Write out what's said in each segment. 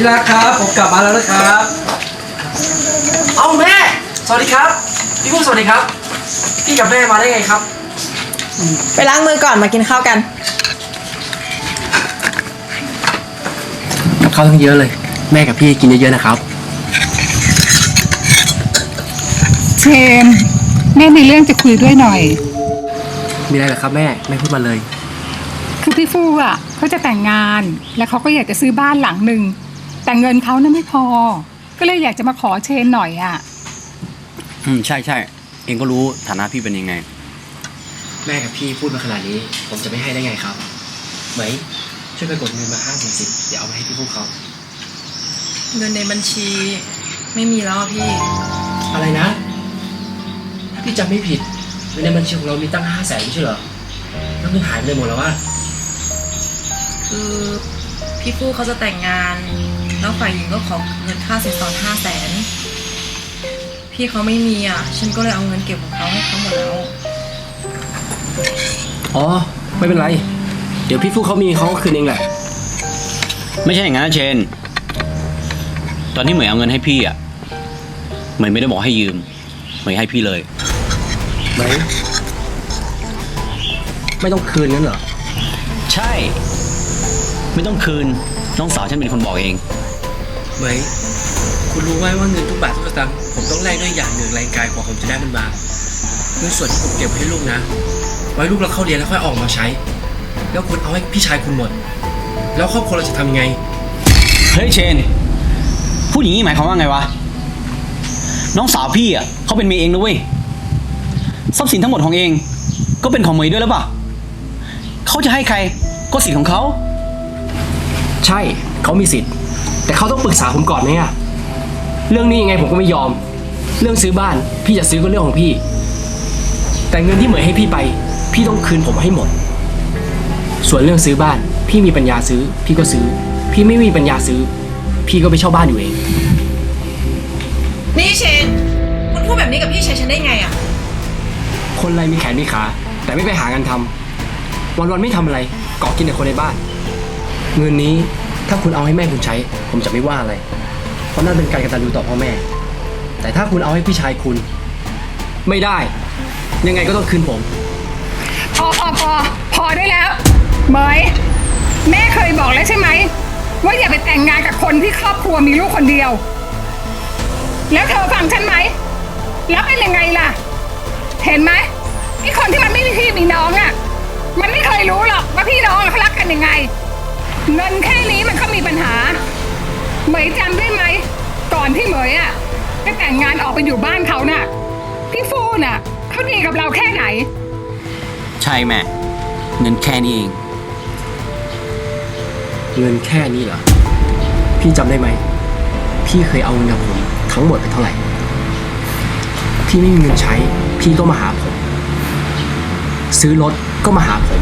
ที่รักครับผมกลับมาแล้วนะครับ เอาแม่ สวัสดีครับ พี่พุ่งสวัสดีครับ พี่กับแม่มาได้ไงครับ ไปล้างมือก่อนมากินข้าวกันกับข้าวทั้งเยอะเลย แม่กับพี่กินเยอะๆนะครับ เชนแม่มีเรื่องจะคุยด้วยหน่อย มีอะไรเหรอครับแม่แม่พูดมาเลย คือพี่ฟูอะเขาจะแต่งงาน แล้วเขาก็อยากจะซื้อบ้านหลังหนึ่ง แต่เงินเขานั้นไม่พอ ก็เลยอยากจะมาขอเชนหน่อยอะ อืมใช่ใช่เองก็รู้ฐานะพี่เป็นยังไง แม่กับพี่พูดมาขนาดนี้ ผมจะไม่ให้ได้ไงครับ ไหมช่วยไปกดเงินมาห้าสิบเดี๋ยวเอาไปให้พี่พูดเขาเงินในบัญชีไม่มีแล้วอะพี่ อะไรนะ ถ้าพี่จำไม่ผิดเงินในบัญชีของเรามีตั้งห้าแสนไม่ใช่เหรอแล้วเงินหายไปเลยหมดแล้วว่าคือพี่ฟู่เขาจะแต่งงาน แล้วฝ่ายหญิงก็ขอเงินค่าสินสอดห้าแสนพี่เขาไม่มีอะ ฉันก็เลยเอาเงินเก็บของเขาให้เขาหมดแล้ว อ๋อ ไม่เป็นไร เดี๋ยวพี่ฟูเขามีเขาก็คืนเองแหละ ไม่ใช่อย่างนั้นนะเชน ตอนที่เหมยเอาเงินให้พี่อะ เหมยไม่ได้บอกให้ยืม เหมยให้พี่เลย ไหมไม่ต้องคืนงั้นเหรอ ใช่ ไม่ต้องคืน น้องสาวฉันเป็นคนบอกเอง ไหม คุณรู้ไหมว่าเงินทุกบาททุกสตางค์ผมต้องแลกด้วยอย่างหนึ่งแรงกายกว่าผมจะได้มันมาเงินส่วนที่ผมเก็บไว้ให้ลูกนะ ไว้ลูกเราเข้าเรียนแล้วค่อยออกมาใช้ แล้วคุณเอาให้พี่ชายคุณหมด แล้วครอบครัวเราจะทำยังไง เฮ้ยเชน พูดอย่างนี้หมายความว่าไงวะ น้องสาวพี่อะเขาเป็นเมียเองนะเว้ย ทรัพย์สินทั้งหมดของเอง ก็เป็นของเหมยด้วยหรือเปล่าเขาจะให้ใครก็สิทธิ์ของเขา ใช่เขามีสิทธิ์ แต่เขาต้องปรึกษาผมก่อนไหมอะเรื่องนี้ยังไงผมก็ไม่ยอม เรื่องซื้อบ้าน พี่จะซื้อก็เรื่องของพี่ แต่เงินที่เหมยให้พี่ไป พี่ต้องคืนผมให้หมด ส่วนเรื่องซื้อบ้าน พี่มีปัญญาซื้อ พี่ก็ซื้อ พี่ไม่มีปัญญาซื้อ พี่ก็ไปเช่าบ้านอยู่เอง นี่เชน คุณพูดแบบนี้กับพี่ชายฉันได้ไงอะคนไรมีแขนมีขา แต่ไม่ไปหางานทำวันๆไม่ทำอะไรเกาะกินแต่คนในบ้าน เงินนี้ ถ้าคุณเอาให้แม่คุณใช้ ผมจะไม่ว่าอะไร เพราะนั่นเป็นการกตัญญูต่อพ่อแม่ แต่ถ้าคุณเอาให้พี่ชายคุณ ไม่ได้ ยังไงก็ต้องคืนผม พอพอพอพอได้แล้วเหมยแม่เคยบอกแล้วใช่ไหม ว่าอย่าไปแต่งงานกับคนที่ครอบครัวมีลูกคนเดียว แล้วเธอฟังฉันไหม แล้วเป็นยังไงล่ะ เห็นไหมไอ้คนที่มันไม่มีพี่มีน้องอะ่ะ มันไม่เคยรู้หรอกว่าพี่น้องเขารักกันยังไง เงินแค่นี้มันก็มีปัญหา เหมยจำได้ไหม ก่อนที่เหมยอะ่ะจะแต่งงานออกไปอยู่บ้านเขาน่ะ พี่ฟูน่ะเขาดีกับเราแค่ไหน ใช่แม่ เงินแค่นี้เอง เงินแค่นี้เหรอ พี่จำได้ไหม พี่เคยเอาเงินกับผมทั้งหมดไปเท่าไหร่ พี่ไม่มีเงินใช้ พี่ก็มาหาผม ซื้อรถก็มาหาผม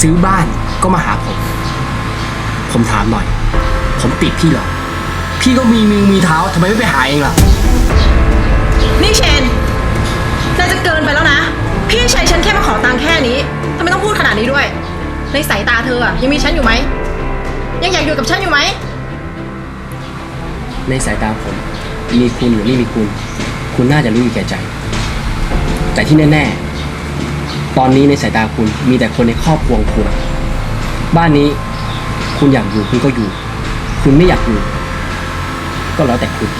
ซื้อบ้านก็มาหาผม ผมถามหน่อย ผมติดพี่เหรอ พี่ก็มีมือมีเท้าทำไมไม่ไปหาเองล่ะ นี่เชนน่าจะเกินไปแล้วนะ พี่ชายฉันแค่มาขอตังค์แค่นี้ทำไมต้องพูดขนาดนี้ด้วย ในสายตาเธออะยังมีฉันอยู่ไหม ยังอยากอยู่กับฉันอยู่ไหม ในสายตาผม มีคุณหรือไม่มีคุณ คุณน่าจะรู้อยู่แก่ใจ แต่ที่แน่ๆ ตอนนี้ในสายตาคุณมีแต่คนในครอบครัวของคุณ บ้านนี้ คุณอยากอยู่คุณก็อยู่ คุณไม่อยากอยู่ ก็แล้วแต่คุณ